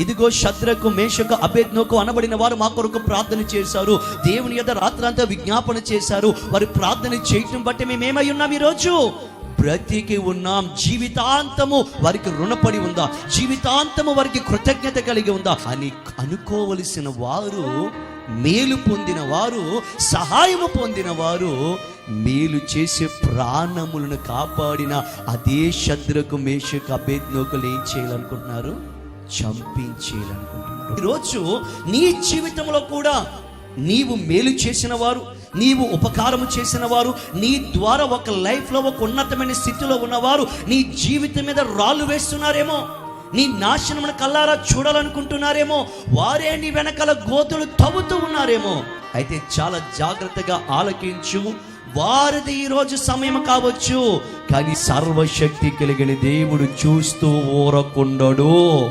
ఇదిగో శత్రకు మేషకు అభేజ్ఞకు అనబడిన వారు మా కొరకు ప్రార్థన చేశారు. దేవుని యొక్క రాత్రంతా విజ్ఞాపన చేశారు. వారి ప్రార్థన చేయటం బట్టి మేమేమై ఉన్నాం ఈరోజు? బ్రతికి ఉన్నాం. జీవితాంతము వారికి రుణపడి ఉందా? జీవితాంతము వారికి కృతజ్ఞత కలిగి ఉందా? అని అనుకోవలసిన వారు మేలు పొందిన వారు సహాయము పొందిన వారు మేలు చేసే ప్రాణములను కాపాడిన అదే శత్రుకు మేషకు అభేజ్ఞకులు ఏం చేయాలనుకుంటున్నారు? చంపించేయాలనుకుంటున్నారు ఈరోజు నీ జీవితంలో కూడా నీవు మేలు చేసిన వారు నీవు ఉపకారము చేసిన వారు నీ ద్వారా ఒక లైఫ్లో ఒక ఉన్నతమైన స్థితిలో ఉన్నవారు నీ జీవితం మీద రాళ్ళు వేస్తున్నారేమో నీ నాశనం కల్లారా చూడాలనుకుంటున్నారేమో వారే నీ వెనకాల గోతులు తవ్వుతూ ఉన్నారేమో. అయితే చాలా జాగ్రత్తగా ఆలకించు వారిది ఈరోజు సమయం కావచ్చు కానీ సర్వశక్తి కలిగిన దేవుడు చూస్తూ ఊరకుండడు.